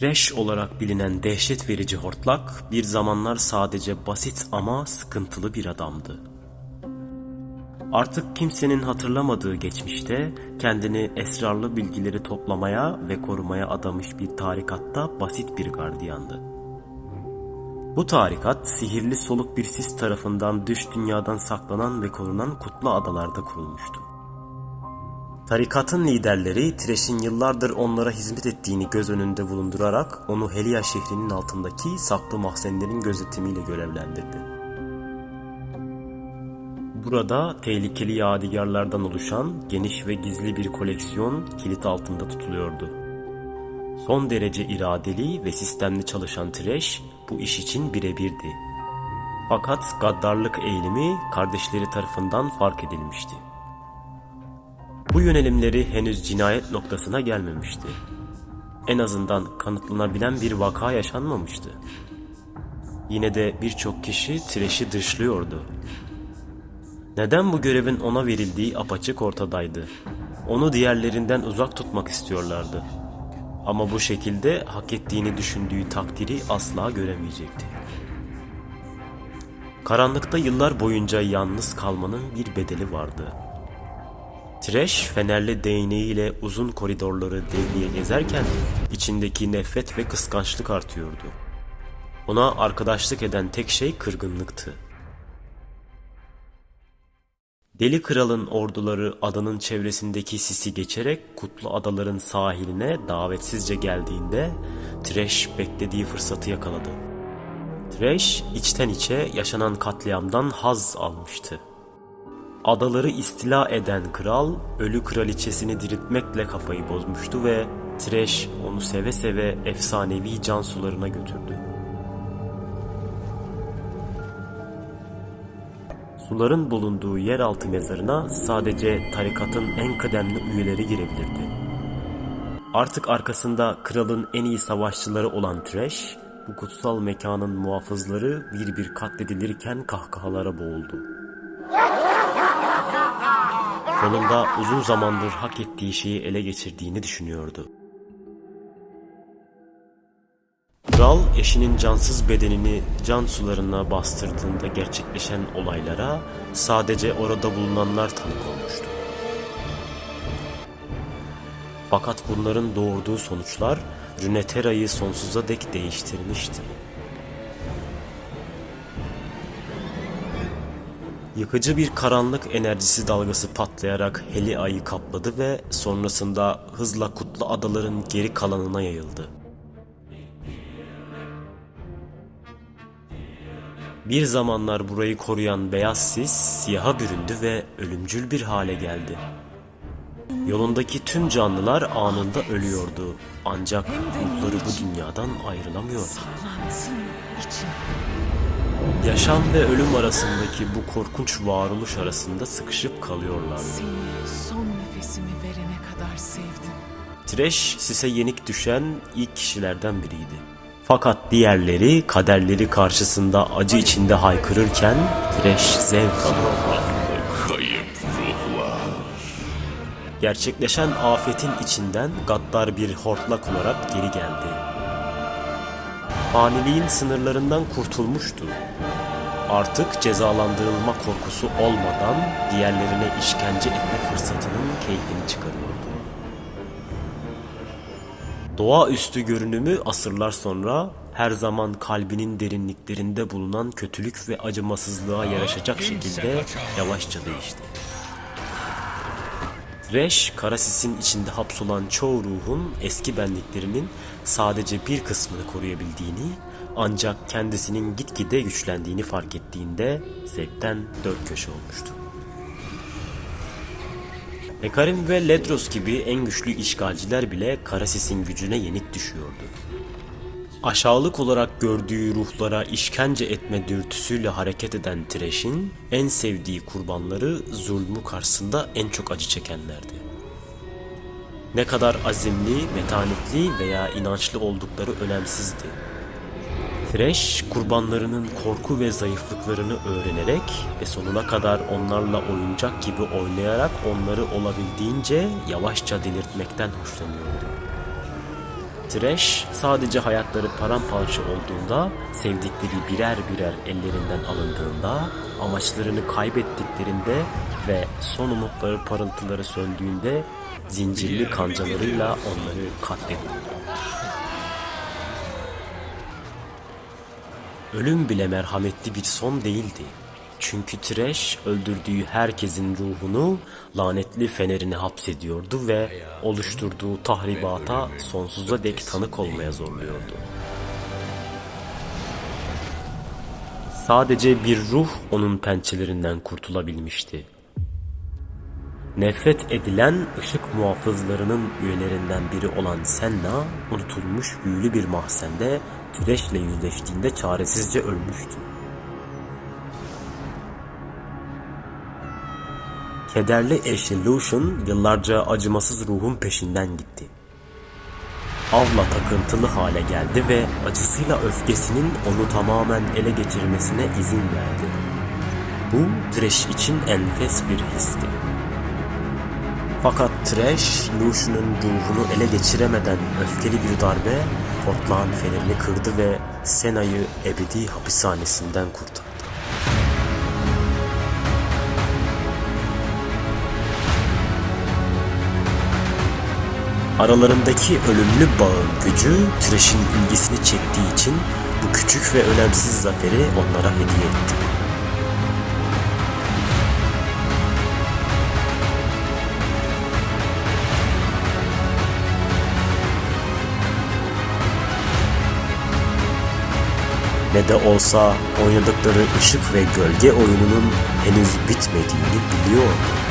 Thresh olarak bilinen dehşet verici hortlak bir zamanlar sadece basit ama sıkıntılı bir adamdı. Artık kimsenin hatırlamadığı geçmişte kendini esrarlı bilgileri toplamaya ve korumaya adamış bir tarikatta basit bir gardiyandı. Bu tarikat sihirli soluk bir sis tarafından dış dünyadan saklanan ve korunan Kutlu Adalarda kurulmuştu. Tarikatın liderleri Thresh'in yıllardır onlara hizmet ettiğini göz önünde bulundurarak onu Helia şehrinin altındaki saklı mahzenlerin gözetimiyle görevlendirdi. Burada tehlikeli yadigarlardan oluşan geniş ve gizli bir koleksiyon kilit altında tutuluyordu. Son derece iradeli ve sistemli çalışan Thresh bu iş için birebirdi. Fakat gaddarlık eğilimi kardeşleri tarafından fark edilmişti. Bu yönelimleri henüz cinayet noktasına gelmemişti. En azından kanıtlanabilen bir vaka yaşanmamıştı. Yine de birçok kişi Thresh'i dışlıyordu. Neden bu görevin ona verildiği apaçık ortadaydı. Onu diğerlerinden uzak tutmak istiyorlardı. Ama bu şekilde hak ettiğini düşündüğü takdiri asla göremeyecekti. Karanlıkta yıllar boyunca yalnız kalmanın bir bedeli vardı. Thresh fenerli değneğiyle uzun koridorları devriye gezerken içindeki nefret ve kıskançlık artıyordu. Ona arkadaşlık eden tek şey kırgınlıktı. Deli Kral'ın orduları adanın çevresindeki sisi geçerek Kutlu Adaların sahiline davetsizce geldiğinde Thresh beklediği fırsatı yakaladı. Thresh içten içe yaşanan katliamdan haz almıştı. Adaları istila eden kral ölü kraliçesini diriltmekle kafayı bozmuştu ve Thresh onu seve seve efsanevi can sularına götürdü. Suların bulunduğu yeraltı mezarına sadece tarikatın en kıdemli üyeleri girebilirdi. Artık arkasında kralın en iyi savaşçıları olan Thresh, bu kutsal mekanın muhafızları bir bir katledilirken kahkahalara boğuldu. Sonunda uzun zamandır hak ettiği şeyi ele geçirdiğini düşünüyordu. Kral eşinin cansız bedenini can sularına bastırdığında gerçekleşen olaylara sadece orada bulunanlar tanık olmuştu. Fakat bunların doğurduğu sonuçlar Runeterra'yı sonsuza dek değiştirmişti. Yıkıcı bir karanlık enerjisi dalgası patlayarak Helia'yı kapladı ve sonrasında hızla Kutlu Adaların geri kalanına yayıldı. Bir zamanlar burayı koruyan beyaz sis siyaha büründü ve ölümcül bir hale geldi. Yolundaki tüm canlılar anında ölüyordu. Ancak ruhları bu dünyadan ayrılamıyordu. Sallansın için. Yaşam ve ölüm arasındaki bu korkunç varoluş arasında sıkışıp kalıyorlardı. Seni son nefesimi verene kadar sevdim. Thresh sise yenik düşen ilk kişilerden biriydi. Fakat diğerleri kaderleri karşısında acı içinde haykırırken Thresh zevk alıyordu. Kayıp ruhlar. Gerçekleşen afetin içinden gaddar bir hortlak olarak geri geldi. Faniliğin sınırlarından kurtulmuştu. Artık cezalandırılma korkusu olmadan diğerlerine işkence etme fırsatının keyfini çıkarıyordu. Doğaüstü görünümü asırlar sonra her zaman kalbinin derinliklerinde bulunan kötülük ve acımasızlığa yaraşacak şekilde yavaşça değişti. Reş, Karasis'in içinde hapsolan çoğu ruhun eski benliklerinin sadece bir kısmını koruyabildiğini ancak kendisinin gitgide güçlendiğini fark ettiğinde zevkten dört köşe olmuştu. Hekarim ve Ledros gibi en güçlü işgalciler bile Karasis'in gücüne yenik düşüyordu. Aşağılık olarak gördüğü ruhlara işkence etme dürtüsüyle hareket eden Thresh'in en sevdiği kurbanları zulmü karşısında en çok acı çekenlerdi. Ne kadar azimli, metanetli veya inançlı oldukları önemsizdi. Thresh kurbanlarının korku ve zayıflıklarını öğrenerek ve sonuna kadar onlarla oyuncak gibi oynayarak onları olabildiğince yavaşça delirtmekten hoşlanıyordu. Thresh sadece hayatları paramparça olduğunda, sevdikleri birer birer ellerinden alındığında, amaçlarını kaybettiklerinde ve son umutları parıltıları söndüğünde zincirli kancalarıyla onları katlediyor. Ölüm bile merhametli bir son değildi. Çünkü Thresh öldürdüğü herkesin ruhunu lanetli fenerine hapsediyordu ve oluşturduğu tahribata sonsuza dek tanık olmaya zorluyordu. Sadece bir ruh onun pençelerinden kurtulabilmişti. Nefret edilen ışık muhafızlarının üyelerinden biri olan Senna, unutulmuş büyülü bir mahzende Thresh'le yüzleştiğinde çaresizce ölmüştü. Kederli eşi Lucian yıllarca acımasız ruhun peşinden gitti. Avla takıntılı hale geldi ve acısıyla öfkesinin onu tamamen ele geçirmesine izin verdi. Bu Thresh için enfes bir histi. Fakat Thresh, Lucian'ın ruhunu ele geçiremeden öfkeli bir darbe Portland fenerini kırdı ve Sena'yı ebedi hapishanesinden kurtardı. Aralarındaki ölümlü bağın gücü Thresh'in ilgisini çektiği için bu küçük ve önemsiz zaferi onlara hediye etti. Ne de olsa oynadıkları ışık ve gölge oyununun henüz bitmediğini biliyordu.